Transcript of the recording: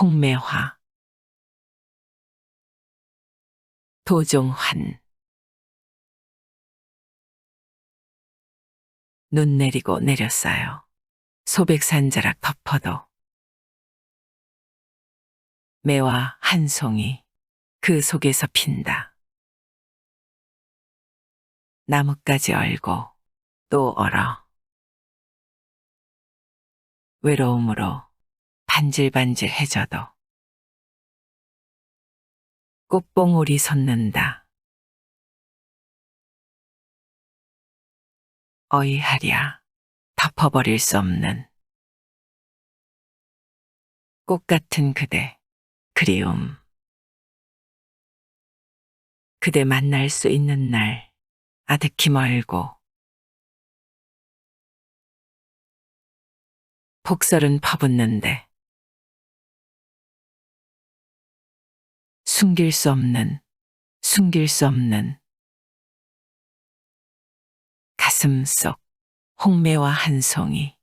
홍매화 도종환 눈 내리고 내렸어요. 소백산자락 덮어도 매와 한 송이 그 속에서 핀다. 나뭇가지 얼고 또 얼어. 외로움으로 반질반질해져도. 꽃봉오리 솟는다. 어이하랴 덮어버릴 수 없는 꽃 같은 그대 그리움. 그대 만날 수 있는 날 아득히 멀고. 폭설은 퍼붓는데 숨길 수 없는 숨길 수 없는 가슴 속 홍매와 한 송이